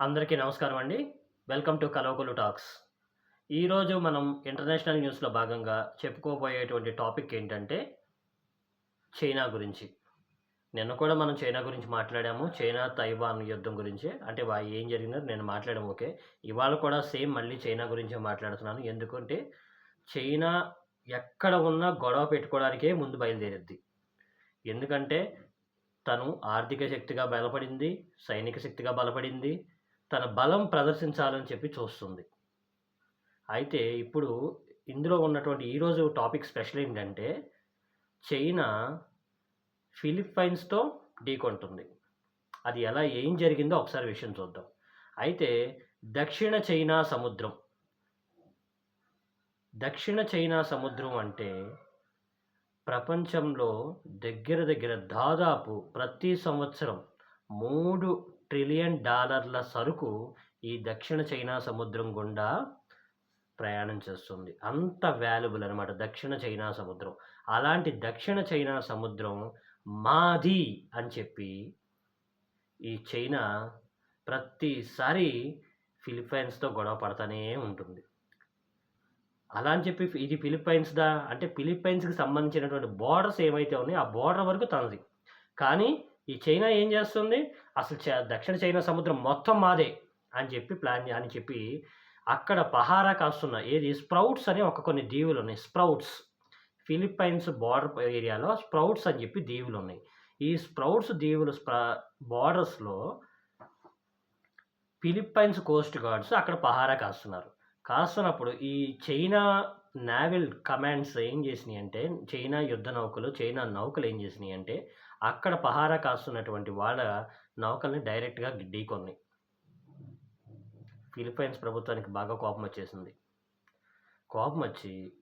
అందరికీ నమస్కారం అండి. వెల్కమ్ టు కలవకులు టాక్స్ ఈరోజు మనం ఇంటర్నేషనల్ న్యూస్లో భాగంగా చెప్పుకోబోయేటువంటి టాపిక్ ఏంటంటే చైనా గురించి. నిన్న కూడా మనం చైనా గురించి మాట్లాడాము. చైనా తైవాన్ యుద్ధం గురించి. అంటే ఏం జరిగిందో నేను మాట్లాడాము ఓకే. ఇవాళ కూడా సేమ్ మళ్ళీ చైనా గురించి మాట్లాడుతున్నాను. ఎందుకంటే చైనా ఎక్కడ ఉన్నా గొడవ పెట్టుకోవడానికే ముందు బయలుదేరిద్ది. ఎందుకంటే తను ఆర్థిక శక్తిగా బలపడింది సైనిక శక్తిగా బలపడింది తన బలం ప్రదర్శించాలని చెప్పి చూస్తుంది. అయితే ఇప్పుడు ఇందులో ఉన్నటువంటి ఈరోజు టాపిక్ స్పెషల్ ఏంటంటే చైనా ఫిలిప్పైన్స్తో ఢీకొంటుంది అది ఎలా ఏం జరిగిందో ఒకసారి విషయం చూద్దాం. అయితే దక్షిణ చైనా సముద్రం దక్షిణ చైనా సముద్రం అంటే ప్రపంచంలో దగ్గర దగ్గర దాదాపు ప్రతి సంవత్సరం మూడు ట్రిలియన్ డాలర్ల సరుకు ఈ దక్షిణ చైనా సముద్రం గుండా ప్రయాణం చేస్తుంది. అంత వాల్యుబుల్ అనమాట దక్షిణ చైనా సముద్రం. అలాంటి దక్షిణ చైనా సముద్రం మాది అని చెప్పి ఈ చైనా ప్రతిసారి ఫిలిప్పైన్స్తో గొడవ పడతానే ఉంటుంది. అలా అని చెప్పి ఇది ఫిలిప్పైన్స్దా? అంటే ఫిలిప్పైన్స్కి సంబంధించినటువంటి బోర్డర్స్ ఏమైతే ఉన్నాయో ఆ బోర్డర్ వరకు తనది. కానీ ఈ చైనా ఏం చేస్తుంది? అసలు చ- దక్షిణ చైనా సముద్రం మొత్తం మాదే అని చెప్పి ప్లాన్ అని చెప్పి అక్కడ పహారా కాస్తున్న ఏది? స్ప్రౌట్స్ అని ఒక కొన్ని దీవులు ఉన్నాయి. స్ప్రౌట్స్. ఫిలిప్పైన్స్ బార్డర్ ఏరియాలో స్ప్రౌట్స్ అని చెప్పి దీవులు ఉన్నాయి. ఈ స్ప్రౌట్స్ దీవులు స్ప్ర బార్డర్స్లో ఫిలిప్పైన్స్ కోస్ట్ గార్డ్స్ అక్కడ పహారా కాస్తున్నారు. కాస్తున్నప్పుడు ఈ చైనా నావల్ కమాండ్స్ ఏం చేసినాయి అంటే చైనా యుద్ధ నౌకలు చైనా నౌకలు ఏం చేసినాయి అంటే అక్కడ పహారా కాస్తున్నటువంటి వాళ్ళ నౌకల్ని డైరెక్ట్గా ఢీకొన్నాయి ఫిలిప్పైన్స్ ప్రభుత్వానికి బాగా కోపం వచ్చేసింది. కోపం వచ్చి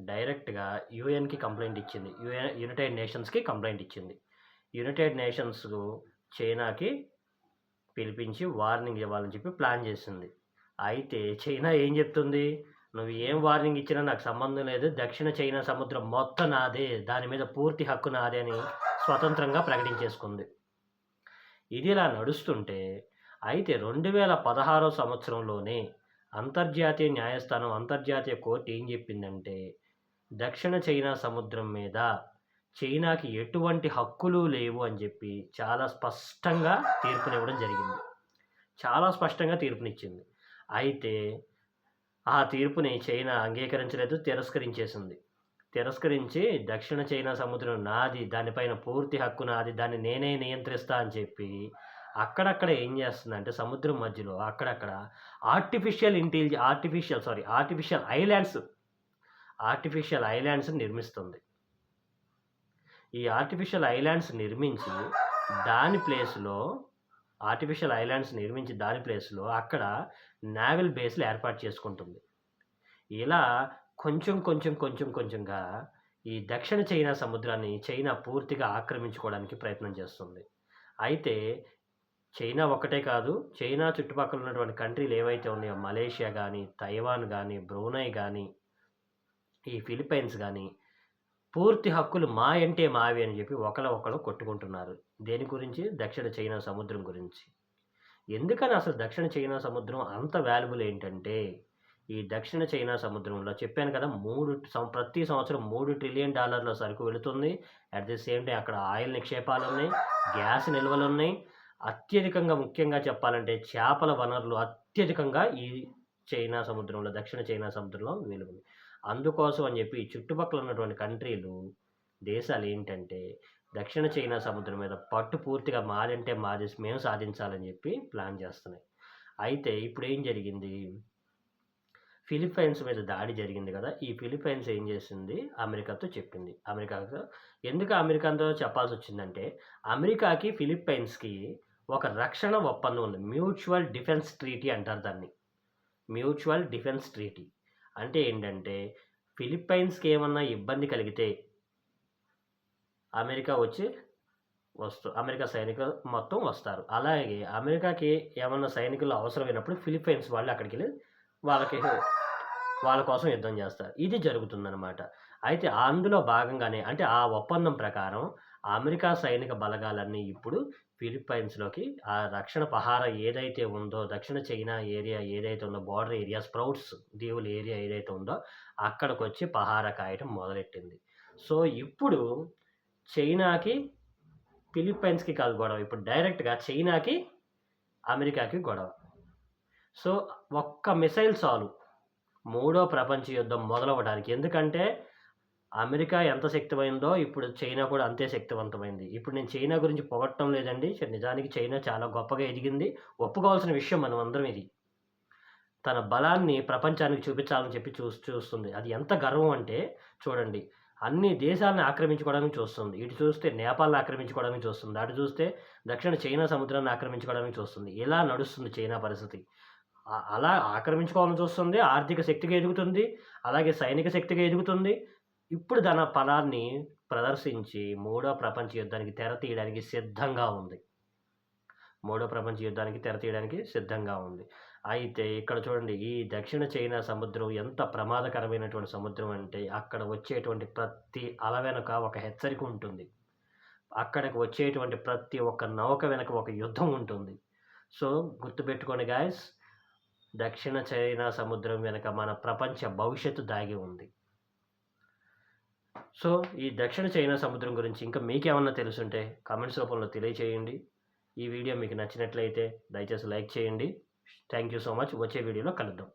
డైరెక్ట్గా యుఎన్కి కంప్లైంట్ ఇచ్చింది. యుఎన్ యునైటెడ్ నేషన్స్కి కంప్లైంట్ ఇచ్చింది. యునైటెడ్ నేషన్స్ చైనాకి పిలిపించి వార్నింగ్ ఇవ్వాలని చెప్పి ప్లాన్ చేసింది. అయితే చైనా ఏం చెప్తుంది? నువ్వు ఏం వార్నింగ్ ఇచ్చినా నాకు సంబంధం లేదు. దక్షిణ చైనా సముద్రం మొత్తం నాదే. దాని మీద పూర్తి హక్కు నాదే అని స్వతంత్రంగా ప్రకటించేసుకుంది. ఇది ఇలా నడుస్తుంటే అయితే రెండు వేల పదహారో సంవత్సరంలోనే అంతర్జాతీయ న్యాయస్థానం అంతర్జాతీయ కోర్టు ఏం చెప్పిందంటే దక్షిణ చైనా సముద్రం మీద చైనాకి ఎటువంటి హక్కులు లేవు అని చెప్పి చాలా స్పష్టంగా తీర్పునివ్వడం జరిగింది. చాలా స్పష్టంగా తీర్పునిచ్చింది. అయితే ఆ తీర్పుని చైనా అంగీకరించలేదు తిరస్కరించేసింది. తిరస్కరించి దక్షిణ చైనా సముద్రం నాది దానిపైన పూర్తి హక్కు నాది దాన్ని నేనే నియంత్రిస్తా అని చెప్పి అక్కడక్కడ ఏం చేస్తుందంటే సముద్రం మధ్యలో అక్కడక్కడ artificial intelligence artificial sorry artificial islands artificial islands నిర్మిస్తుంది. ఈ ఆర్టిఫిషియల్ ఐలాండ్స్ నిర్మించి దాని ప్లేస్లో ఆర్టిఫిషియల్ ఐలాండ్స్ నిర్మించి దాని ప్లేస్లో అక్కడ నావల్ బేస్లు ఏర్పాటు చేసుకుంటుంది. ఇలా కొంచెం కొంచెం కొంచెం కొంచెంగా ఈ దక్షిణ చైనా సముద్రాన్ని చైనా పూర్తిగా ఆక్రమించుకోవడానికి ప్రయత్నం చేస్తుంది. అయితే చైనా ఒక్కటే కాదు చైనా చుట్టుపక్కల ఉన్నటువంటి కంట్రీలు ఏవైతే ఉన్నాయో మలేషియా కానీ తైవాన్ కానీ బ్రూనై కానీ ఈ ఫిలిప్పైన్స్ కానీ పూర్తి హక్కులు మా అంటే మావి అని చెప్పి ఒకళ్ళ ఒకళ్ళు కొట్టుకుంటున్నారు. దేని గురించి? దక్షిణ చైనా సముద్రం గురించి. ఎందుకని అసలు దక్షిణ చైనా సముద్రం అంత వాల్యుబుల్ ఏంటంటే ఈ దక్షిణ చైనా సముద్రంలో చెప్పాను కదా మూడు సం- ప్రతి సంవత్సరం మూడు ట్రిలియన్ డాలర్ల సరుకు వెళుతుంది. అట్ ది సేమ్ టైం అక్కడ ఆయిల్ నిక్షేపాలు ఉన్నాయి గ్యాస్ నిల్వలు ఉన్నాయి అత్యధికంగా ముఖ్యంగా చెప్పాలంటే చేపల వనరులు అత్యధికంగా ఈ చైనా సముద్రంలో దక్షిణ చైనా సముద్రంలో వెలుగుంది. అందుకోసం అని చెప్పి చుట్టుపక్కల ఉన్నటువంటి కంట్రీలు దేశాలు ఏంటంటే దక్షిణ చైనా సముద్రం మీద పట్టు పూర్తిగా మాదంటే మాది మేము సాధించాలని చెప్పి ప్లాన్ చేస్తున్నాయి. అయితే ఇప్పుడు ఏం జరిగింది? ఫిలిప్పైన్స్ మీద దాడి జరిగింది కదా ఈ ఫిలిప్పైన్స్ ఏం చేసింది? అమెరికాతో చెప్పింది. అమెరికాతో ఎందుకు అమెరికాతో చెప్పాల్సి వచ్చిందంటే అమెరికాకి ఫిలిప్పైన్స్కి ఒక రక్షణ ఒప్పందం ఉంది. మ్యూచువల్ డిఫెన్స్ ట్రీటీ అంటారు దాన్ని. Mutual defence treaty. అంటే ఏంటంటే ఫిలిప్పైన్స్కి ఏమన్నా ఇబ్బంది కలిగితే అమెరికా వచ్చి వస్తూ అమెరికా సైనికులు మొత్తం వస్తారు. అలాగే అమెరికాకి ఏమన్నా సైనికులు అవసరమైనప్పుడు ఫిలిప్పైన్స్ వాళ్ళు అక్కడికి వెళ్ళి వాళ్ళకి వాళ్ళ కోసం యుద్ధం చేస్తారు ఇది జరుగుతుందన్నమాట అయితే అందులో భాగంగానే అంటే ఆ ఒప్పందం ప్రకారం అమెరికా సైనిక బలగాలన్నీ ఇప్పుడు ఫిలిప్పైన్స్‌లోకి ఆ రక్షణ పహార ఏదైతే ఉందో, దక్షిణ చైనా ఏరియా ఏదైతే ఉందో, బోర్డర్ ఏరియా, స్ప్రౌట్స్ దీవుల ఏరియా ఏదైతే ఉందో, అక్కడికొచ్చి పహార కాయటం మొదలెట్టింది. సో, ఇప్పుడు చైనాకి, ఫిలిప్పైన్స్‌కి కాదు గొడవ. ఇప్పుడు డైరెక్ట్‌గా చైనాకి, అమెరికాకి గొడవ. సో, ఒక్క మిసైల్ చాలు. మూడో ప్రపంచ యుద్ధం మొదలవ్వడానికి. ఎందుకంటే, అమెరికా ఎంత శక్తిమైందో ఇప్పుడు చైనా కూడా అంతే శక్తివంతమైంది. ఇప్పుడు నేను చైనా గురించి పొగట్టడం లేదండి. నిజానికి చైనా చాలా గొప్పగా ఎదిగింది. ఒప్పుకోవాల్సిన విషయం మనమందరం ఇది. తన బలాన్ని ప్రపంచానికి చూపించాలని చెప్పి చూ చూస్తుంది. అది ఎంత గర్వం అంటే చూడండి. అన్ని దేశాలను ఆక్రమించుకోవడానికి చూస్తుంది. ఇటు చూస్తే నేపాల్‌ని ఆక్రమించుకోవడానికి చూస్తుంది. అటు చూస్తే దక్షిణ చైనా సముద్రాన్ని ఆక్రమించుకోవడానికి చూస్తుంది. ఇలా నడుస్తుంది చైనా పరిస్థితి. అలా ఆక్రమించుకోవాలని చూస్తుంది. ఆర్థిక శక్తిగా ఎదుగుతుంది. అలాగే సైనిక శక్తిగా ఎదుగుతుంది. ఇప్పుడు తన ఫలాన్ని ప్రదర్శించి మూడో ప్రపంచ యుద్ధానికి తెర తీయడానికి సిద్ధంగా ఉంది. మూడో ప్రపంచ యుద్ధానికి తెర తీయడానికి సిద్ధంగా ఉంది. అయితే ఇక్కడ చూడండి ఈ దక్షిణ చైనా సముద్రం ఎంత ప్రమాదకరమైనటువంటి సముద్రం అంటే, అక్కడ వచ్చేటువంటి ప్రతి అల వెనుక ఒక హెచ్చరిక ఉంటుంది. అక్కడికి వచ్చేటువంటి ప్రతి ఒక్క నౌక వెనక ఒక యుద్ధం ఉంటుంది. సో, గుర్తుపెట్టుకోండి గాయ్స్. దక్షిణ చైనా సముద్రం వెనుక మన ప్రపంచ భవిష్యత్తు దాగి ఉంది. సో, ఈ దక్షిణ చైనా సముద్రం గురించి ఇంకా మీకేమన్నా తెలుసుంటే కామెంట్స్ రూపంలో తెలియచేయండి. ఈ వీడియో మీకు నచ్చినట్లయితే దయచేసి లైక్ చేయండి. Thank you so much. వచ్చే వీడియోలో కలుద్దాం.